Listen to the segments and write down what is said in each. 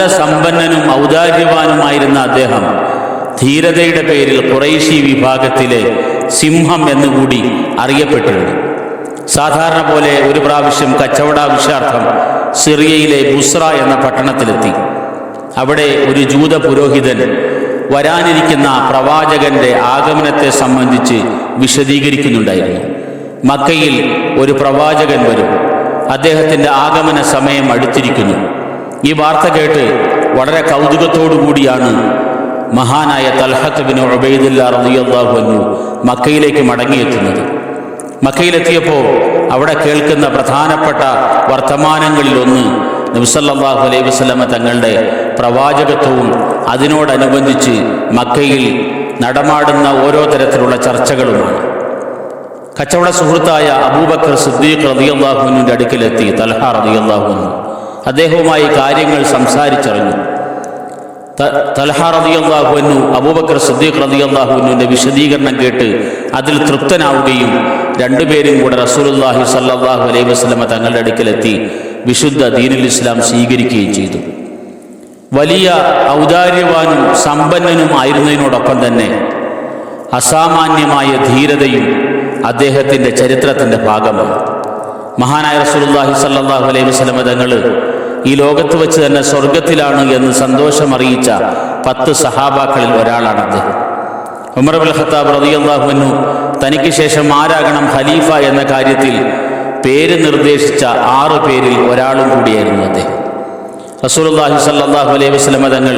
നല്ല സമ്പന്നനും ഔദാര്യവാനുമായിരുന്ന അദ്ദേഹം ധീരതയുടെ പേരിൽ കുറേശി വിഭാഗത്തിലെ സിംഹം എന്നുകൂടി അറിയപ്പെട്ടിരുന്നു. സാധാരണ പോലെ ഒരു പ്രാവശ്യം കച്ചവടാവശ്യാർത്ഥം സിറിയയിലെ ബുസ്ര എന്ന പട്ടണത്തിലെത്തി. അവിടെ ഒരു ജൂത പുരോഹിതൻ വരാനിരിക്കുന്ന പ്രവാചകന്റെ ആഗമനത്തെ സംബന്ധിച്ച് വിശദീകരിക്കുന്നുണ്ടായിരുന്നു. മക്കയിൽ ഒരു പ്രവാചകൻ വരും. അദ്ദേഹത്തിന്റെ ആഗമന സമയം അടുത്തിരിക്കുന്നു. ഈ വാർത്ത കേട്ട് വളരെ കൂടിയാണ് മഹാനായ തൽഹത്ത് ബിൻ ഉബൈദുല്ല റളിയല്ലാഹു അൻഹു മക്കയിലേക്ക് മടങ്ങിയെത്തുന്നത്. മക്കയിലെത്തിയപ്പോൾ അവിടെ കേൾക്കുന്ന പ്രധാനപ്പെട്ട വർത്തമാനങ്ങളിലൊന്ന് നബിസല്ലാഹു അലൈഹി വസ്ലമ തങ്ങളുടെ പ്രവാചകത്വവും അതിനോടനുബന്ധിച്ച് മക്കയിൽ നടമാടുന്ന ഓരോ തരത്തിലുള്ള ചർച്ചകളുമാണ്. കച്ചവട സുഹൃത്തായ അബൂബക്കർ സിദ്ദീഖ് റതിയല്ലാഹുവിന്റെ അടുക്കലെത്തി തൽഹ റതിയല്ലാഹുന്നു അദ്ദേഹവുമായി കാര്യങ്ങൾ സംസാരിച്ചറിഞ്ഞു. തൽഹ റതിയല്ലാഹുവിനു അബൂബക്കർ സിദ്ദീഖ് റതിയല്ലാഹുവിന്റെ വിശദീകരണം കേട്ട് അതിൽ തൃപ്തനാവുകയും രണ്ടുപേരും കൂടെ റസൂലുള്ളാഹി സല്ലാഹു അലൈഹി വസ്ലമ തങ്ങളുടെ അടുക്കലെത്തി വിശുദ്ധ ദീനുൽ ഇസ്ലാം സ്വീകരിക്കുകയും ചെയ്തു. വലിയ ഔദാര്യവാനും സമ്പന്നനും ആയിരുന്നതിനോടൊപ്പം തന്നെ അസാമാന്യമായ ധീരതയും അദ്ദേഹത്തിന്റെ ചരിത്രത്തിന്റെ ഭാഗമാണ്. മഹാനായ റസൂലുള്ളാഹി സല്ലല്ലാഹു അലൈഹി വസല്ലം തങ്ങൾ ഈ ലോകത്ത് വെച്ച് തന്നെ സ്വർഗത്തിലാണ് എന്ന് സന്തോഷം അറിയിച്ച പത്ത് സഹാബാക്കളിൽ ഒരാളാണ് അദ്ദേഹം. ഉമർ അബുൽ ഖത്താബ് റളിയല്ലാഹു അൻഹു തനിക്ക് ശേഷം ആരാകണം ഖലീഫ എന്ന കാര്യത്തിൽ പേര് നിർദ്ദേശിച്ച ആറ് പേരിൽ ഒരാളും കൂടിയായിരുന്നു അദ്ദേഹം. റസൂലുള്ളാഹി സ്വല്ലല്ലാഹു അലൈഹി വസല്ലം തങ്ങൾ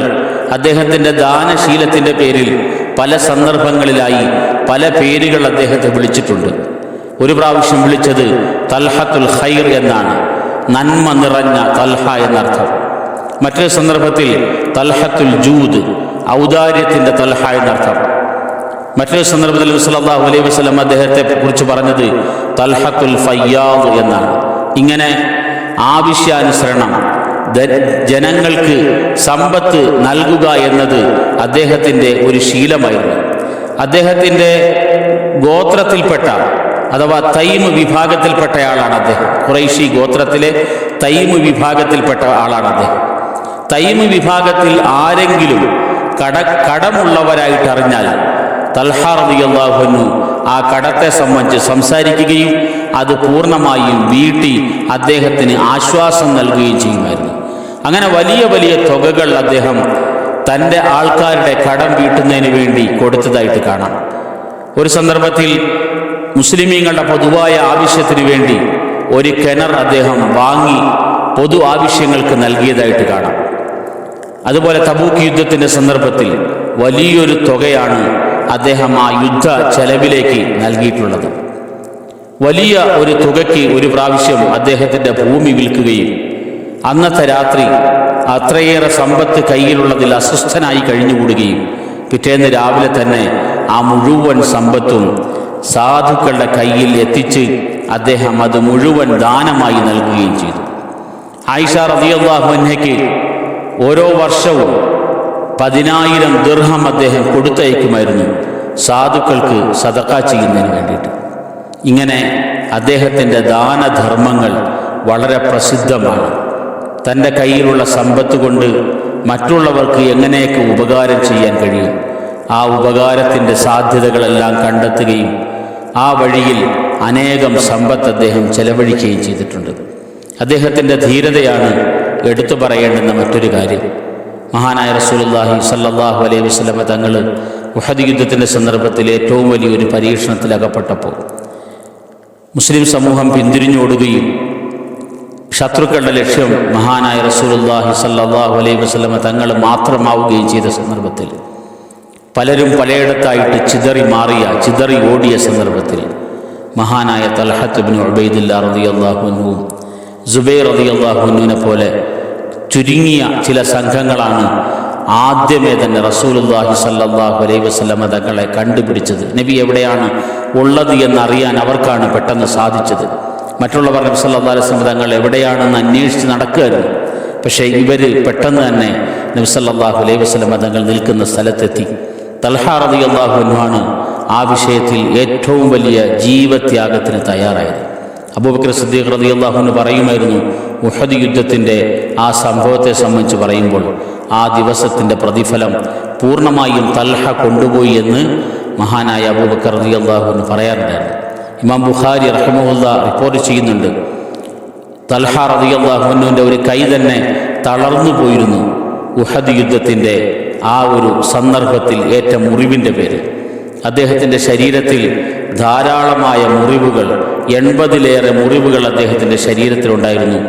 അദ്ദേഹത്തിന്റെ ദാനശീലത്തിന്റെ പേരിൽ പല സന്ദർഭങ്ങളിലായി പല പേരുകൾ അദ്ദേഹത്തെ വിളിച്ചിട്ടുണ്ട്. ഒരു പ്രാവശ്യം വിളിച്ചത് തൽഹത്തുൽ ഖൈർ എന്നാണ്. നന്മ നിറഞ്ഞ തൽഹ എന്നർത്ഥം. മറ്റൊരു സന്ദർഭത്തിൽ തൽഹത്തുൽ ജൂദ് ഔദാര്യത്തിന്റെ തൽഹ എന്നർത്ഥം. മറ്റൊരു സന്ദർഭത്തിൽ സല്ലല്ലാഹു അലൈഹി വസ്ലം അദ്ദേഹത്തെ കുറിച്ച് പറഞ്ഞത് തൽഹത്തുൽ ഫയ്യാദ് എന്നാണ്. ഇങ്ങനെ ആവശ്യാനുസരണം ജനങ്ങൾക്ക് സമ്പത്ത് നൽകുക എന്നത് അദ്ദേഹത്തിന്റെ ഒരു ശീലമായിരുന്നു. അദ്ദേഹത്തിന്റെ ഗോത്രത്തിൽപ്പെട്ട അഥവാ തൈമ് വിഭാഗത്തിൽപ്പെട്ട ആളാണ് അദ്ദേഹം. ഖുറൈശി ഗോത്രത്തിലെ തൈമ് വിഭാഗത്തിൽപ്പെട്ട ആളാണ് അദ്ദേഹം. തൈമ് വിഭാഗത്തിൽ ആരെങ്കിലും കട കടമുള്ളവരായിട്ട് അറിഞ്ഞാൽ തൽഹാറിയാഹുന്നു ആ കടത്തെ സംബന്ധിച്ച് സംസാരിക്കുകയും അത് പൂർണമായും വീട്ടി അദ്ദേഹത്തിന് ആശ്വാസം നൽകുകയും ചെയ്യുമായിരുന്നു. അങ്ങനെ വലിയ വലിയ തുകകൾ അദ്ദേഹം തന്റെ ആൾക്കാരുടെ കടം വീട്ടുന്നതിന് വേണ്ടി കൊടുത്തതായിട്ട് കാണാം. ഒരു സന്ദർഭത്തിൽ മുസ്ലിമീങ്ങളുടെ പൊതുവായ ആവശ്യത്തിന് വേണ്ടി ഒരു കിണർ അദ്ദേഹം വാങ്ങി പൊതു ആവശ്യങ്ങൾക്ക് നൽകിയതായിട്ട് കാണാം. അതുപോലെ തബൂക്ക് യുദ്ധത്തിന്റെ സന്ദർഭത്തിൽ വലിയൊരു തുകയാണ് അദ്ദേഹം ആ യുദ്ധ ചെലവിലേക്ക് നൽകിയിട്ടുള്ളത്. വലിയ ഒരു തുകയ്ക്ക് ഒരു പ്രാവശ്യം അദ്ദേഹത്തിന്റെ ഭൂമി വിൽക്കുകയും അന്നത്തെ രാത്രി അത്രയേറെ സമ്പത്ത് കയ്യിലുള്ളതിൽ അസ്വസ്ഥനായി കഴിഞ്ഞുകൂടുകയും പിറ്റേന്ന് രാവിലെ തന്നെ ആ മുഴുവൻ സമ്പത്തും സാധുക്കളുടെ കയ്യിൽ എത്തിച്ച് അദ്ദേഹം അത് മുഴുവൻ ദാനമായി നൽകുകയും ചെയ്തു. ആയിഷ അൻഹയ്ക്ക് ഓരോ വർഷവും പതിനായിരം ദീർഹം അദ്ദേഹം കൊടുത്തയക്കുമായിരുന്നു. സാധുക്കൾക്ക് സദക്ക ചെയ്യുന്നതിന് വേണ്ടിയിട്ട്. ഇങ്ങനെ അദ്ദേഹത്തിന്റെ ദാനധർമ്മങ്ങൾ വളരെ പ്രസിദ്ധമാണ്. തന്റെ കയ്യിലുള്ള സമ്പത്ത് കൊണ്ട് മറ്റുള്ളവർക്ക് എങ്ങനെയൊക്കെ ഉപകാരം ചെയ്യാൻ കഴിയും ആ ഉപകാരത്തിന്റെ സാധ്യതകളെല്ലാം കണ്ടെത്തുകയും ആ വഴിയിൽ അനേകം സമ്പത്ത് അദ്ദേഹം ചെലവഴിക്കുകയും ചെയ്തിട്ടുണ്ട്. അദ്ദേഹത്തിന്റെ ധീരതയാണ് എടുത്തു പറയേണ്ടുന്ന മറ്റൊരു കാര്യം. മഹാനായ റസൂലുള്ളാഹി സല്ലാഹു അലൈഹി വസ്ലമ തങ്ങൾ ഉഹദ് യുദ്ധത്തിന്റെ സന്ദർഭത്തിൽ ഏറ്റവും വലിയൊരു പരീക്ഷണത്തിൽ അകപ്പെട്ടപ്പോൾ മുസ്ലിം സമൂഹം പിന്തിരിഞ്ഞോടുകയും ശത്രുക്കളുടെ ലക്ഷ്യം മഹാനായ റസൂലുള്ളാഹി സല്ലാഹു അലൈഹി വസ്ലമ തങ്ങൾ മാത്രമാവുകയും ചെയ്ത സന്ദർഭത്തിൽ പലരും പലയിടത്തായിട്ട് ചിതറി മാറിയ ചിതറി ഓടിയ സന്ദർഭത്തിൽ മഹാനായ തൽഹത്ത് ബിൻ അള്ളാഹുനുവും ജുബൈർ സുബൈർ അള്ളാഹുനുവിനെ പോലെ ചുരുങ്ങിയ ചില സംഘങ്ങളാണ് ആദ്യമേ തന്നെ റസൂലുള്ളാഹി സല്ലാഹു അലൈ വസ്ലമ തങ്ങളെ കണ്ടുപിടിച്ചത്. നബി എവിടെയാണ് ഉള്ളത് എന്നറിയാൻ അവർക്കാണ് പെട്ടെന്ന് സാധിച്ചത്. മറ്റുള്ളവർ നബി സല്ലാ അലൈഹി തങ്ങൾ എവിടെയാണെന്ന് അന്വേഷിച്ച് നടക്കുകയായിരുന്നു. പക്ഷേ ഇവർ പെട്ടെന്ന് തന്നെ നബി സല്ലാഹു അലൈഹി വസ്ലമ തങ്ങൾ നിൽക്കുന്ന സ്ഥലത്തെത്തി. തൽഹ റളിയല്ലാഹു അൻഹുവാണ് ആ വിഷയത്തിൽ ഏറ്റവും വലിയ ജീവത്യാഗത്തിന് തയ്യാറായത്. അബൂബക്കർ സിദ്ദീഖ് റളിയല്ലാഹു അൻഹു പറയുമായിരുന്നു ഉഹദ് യുദ്ധത്തിന്റെ ആ സംഭവത്തെ സംബന്ധിച്ച് പറയുമ്പോൾ ആ ദിവസത്തിന്റെ പ്രതിഫലം പൂർണമായും തൽഹ കൊണ്ടുപോയി എന്ന് മഹാനായ അബൂബക്കർ റതി അള്ളാഹുവിന് പറയാറുണ്ടായിരുന്നു. ഇമാം ബുഖാരി റഹ്മുല്ല റിപ്പോർട്ട് ചെയ്യുന്നുണ്ട് തൽഹ റതി അള്ളാഹുവിന്റെ ഒരു കൈ തന്നെ തളർന്നു പോയിരുന്നു. ഉഹദ് യുദ്ധത്തിന്റെ ആ ഒരു സന്ദർഭത്തിൽ ഏറ്റ മുറിവിന്റെ പേര്. അദ്ദേഹത്തിന്റെ ശരീരത്തിൽ ധാരാളമായ മുറിവുകൾ എൺപതിലേറെ മുറിവുകൾ അദ്ദേഹത്തിന്റെ ശരീരത്തിലുണ്ടായിരുന്നു.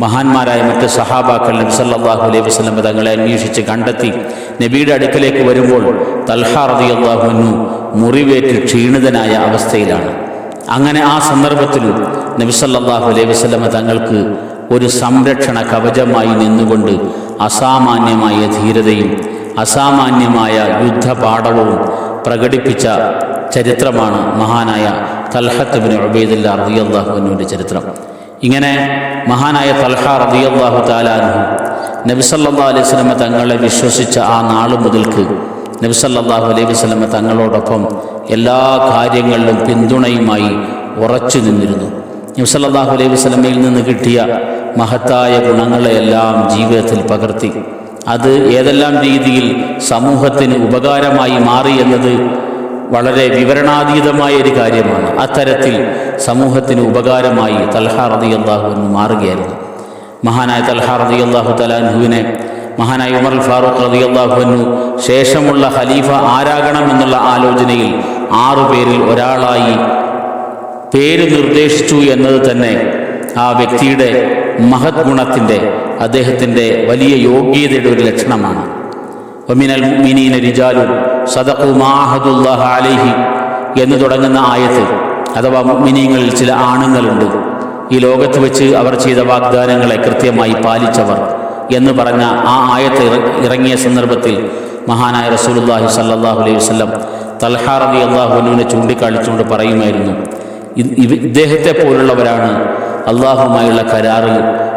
മഹാന്മാരായ മറ്റ് സഹാബാക്കൾ നബി സല്ലല്ലാഹു അലൈഹി വസ്ലം തങ്ങളെ അന്വേഷിച്ച് കണ്ടെത്തി. നബിയുടെ അടുക്കലേക്ക് വരുമ്പോൾ തൽഹ അള്ളാഹുനു മുറിവേറ്റ് ക്ഷീണിതനായ അവസ്ഥയിലാണ്. അങ്ങനെ ആ സന്ദർഭത്തിൽ നബി സല്ലല്ലാഹു അലൈഹി വസ്ലമ തങ്ങൾക്ക് ഒരു സംരക്ഷണ കവചമായി നിന്നുകൊണ്ട് അസാമാന്യമായ ധീരതയും അസാമാന്യമായ യുദ്ധപാഠവും പ്രകടിപ്പിച്ച ചരിത്രമാണ് മഹാനായ തൽഹത്തുബിൻ ഉബൈദുല്ല റബിയല്ലാഹുവിന്റെ ചരിത്രം. ഇങ്ങനെ മഹാനായ തൽഹ റളിയല്ലാഹു താലാൻഹു നബിസല്ലാ അലൈഹി സ്വലമ തങ്ങളെ വിശ്വസിച്ച ആ നാൾ മുതൽക്ക് നബിസല്ലാഹു അലൈഹി വസ്ലമ തങ്ങളോടൊപ്പം എല്ലാ കാര്യങ്ങളിലും പിന്തുണയുമായി ഉറച്ചു നിന്നിരുന്നു. നബിസല്ലാഹു അലൈഹി വസ്ലമയിൽ നിന്ന് കിട്ടിയ മഹത്തായ ഗുണങ്ങളെല്ലാം ജീവിതത്തിൽ പകർത്തി. അത് ഏതെല്ലാം രീതിയിൽ സമൂഹത്തിന് ഉപകാരമായി മാറി എന്നത് വളരെ വിവരണാതീതമായ ഒരു കാര്യമാണ്. അത്തരത്തിൽ സമൂഹത്തിന് ഉപകാരമായി തൽഹ അള്ളാഹു എന്ന് മാറുകയായിരുന്നു. മഹാനായ തൽഹ റതി അള്ളാഹു തലാൻഹുവിനെ മഹാനായ ഉമർ ഫാറൂഖ് റതി അള്ളാഹുവിനു ശേഷമുള്ള ഖലീഫ ആരാകണം എന്നുള്ള ആലോചനയിൽ ആറു പേരിൽ ഒരാളായി പേര് നിർദ്ദേശിച്ചു എന്നത് തന്നെ ആ വ്യക്തിയുടെ മഹത് ഗുണത്തിന്റെ അദ്ദേഹത്തിന്റെ വലിയ യോഗ്യതയുടെ ഒരു ലക്ഷണമാണ്. ഒമിനൽ മിനീന റിജാലു സദഖു അലൈഹി എന്ന് തുടങ്ങുന്ന ആയത്ത് അഥവാ മിനിങ്ങളിൽ ചില ആണുങ്ങളുണ്ട്. ഈ ലോകത്ത് വെച്ച് അവർ ചെയ്ത വാഗ്ദാനങ്ങളെ കൃത്യമായി പാലിച്ചവർ എന്ന് പറഞ്ഞ ആ ആയത്ത് ഇറങ്ങിയ സന്ദർഭത്തിൽ മഹാനായ റസൂലുള്ളാഹി സല്ലല്ലാഹു അലൈഹി വസല്ലം തൽഹ അലി അള്ളാഹുനുവിനെ ചൂണ്ടിക്കാണിച്ചുകൊണ്ട് പറയുമായിരുന്നു ഇദ്ദേഹത്തെ പോലുള്ളവരാണ് അള്ളാഹുമായുള്ള കരാറിൽ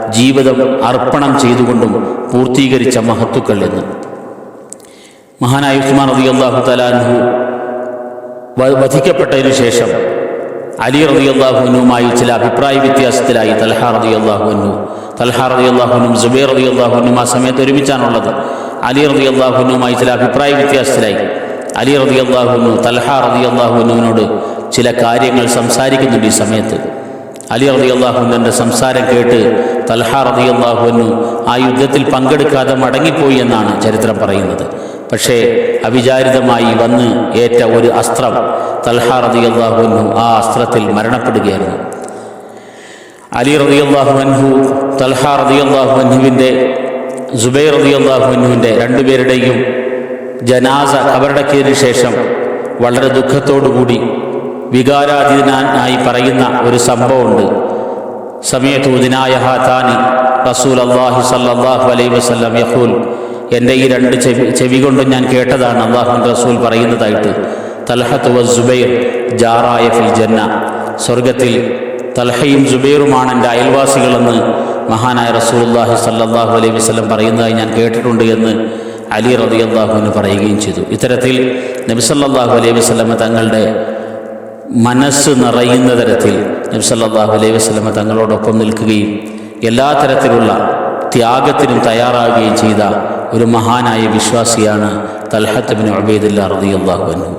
ജീവിതം അർപ്പണം ചെയ്തുകൊണ്ടും പൂർത്തീകരിച്ച മഹത്തുക്കൾ എന്ന്. മഹാനായ ഉസ്മാൻ റതി അള്ളാഹു തലാൻഹു വധിക്കപ്പെട്ടതിനു ശേഷം അലി റബി അള്ളാഹുനുമായി ചില അഭിപ്രായ വ്യത്യാസത്തിലായി തൽഹ റബി അള്ളാഹുനു തൽഹ റബി അള്ളാഹുനും സുബൈർ റബി അള്ളാഹുനും ആ സമയത്ത് ഒരുമിച്ചാണുള്ളത്. അലി റബി അള്ളാഹുനുമായി ചില അഭിപ്രായ വ്യത്യാസത്തിലായി. അലി റബി അള്ളാഹുനു തൽഹ റബി അള്ളാഹുനുവിനോട് ചില കാര്യങ്ങൾ സംസാരിക്കുന്നുണ്ട് ഈ സമയത്ത്. അലി അലി അള്ളാഹുവിന്റെ സംസാരം കേട്ട് തൽഹ റതി അള്ളാഹുവിനു ആ യുദ്ധത്തിൽ പങ്കെടുക്കാതെ മടങ്ങിപ്പോയി എന്നാണ് ചരിത്രം പറയുന്നത്. പക്ഷേ അവിചാരിതമായി വന്ന് ഏറ്റ ഒരു അസ്ത്രം തൽഹ റതി അള്ളാഹുവിനു ആ അസ്ത്രത്തിൽ മരണപ്പെടുകയായിരുന്നു. അലി റതി അള്ളാഹുവൻഹു തൽഹ റതി അള്ളാഹുഅൻഹുവിന്റെ ജുബൈർ റതി അള്ളാഹുഅൻഹുവിന്റെ രണ്ടുപേരുടെയും ജനാസ കബറടക്കിയതിനു ശേഷം വളരെ ദുഃഖത്തോടുകൂടി വികാരാധീനായി പറയുന്ന ഒരു സംഭവമുണ്ട്. സമയത്ത് ഹാത്താനി റസൂൽ അള്ളാഹി സല്ലാഹു അലൈ വസ്ലം യഹൂൽ എന്റെ ഈ രണ്ട് ചെവി ചെവി കൊണ്ടും ഞാൻ കേട്ടതാണ് അള്ളാഹു റസൂൽ പറയുന്നതായിട്ട്. തൽഹത്ത് വ ജുബൈർ ജാറായ ഫിൽ ജന്ന. സ്വർഗത്തിൽ തൽഹയും ജുബൈറുമാണ് എന്റെ അയൽവാസികളെന്ന് മഹാനായ റസൂലുല്ലാഹി സല്ലാഹു അലൈഹി വസ്ലം പറയുന്നതായി ഞാൻ കേട്ടിട്ടുണ്ട് എന്ന് അലി റബി അള്ളാഹുവിന് പറയുകയും ചെയ്തു. ഇത്തരത്തിൽ നബിസല്ലാഹു അലൈഹി വസ്ലമ തങ്ങളുടെ മനസ്സ് നിറയുന്ന തരത്തിൽ നബി സല്ലല്ലാഹു അലൈഹി വസ്ലമ തങ്ങളോടൊപ്പം നിൽക്കുകയും എല്ലാ തരത്തിലുള്ള ത്യാഗത്തിനും തയ്യാറാകുകയും ചെയ്ത ഒരു മഹാനായ വിശ്വാസിയാണ് തൽഹത്ത് ബിൻ ഉബൈദുല്ലാ റളിയല്ലാഹു അൻഹു.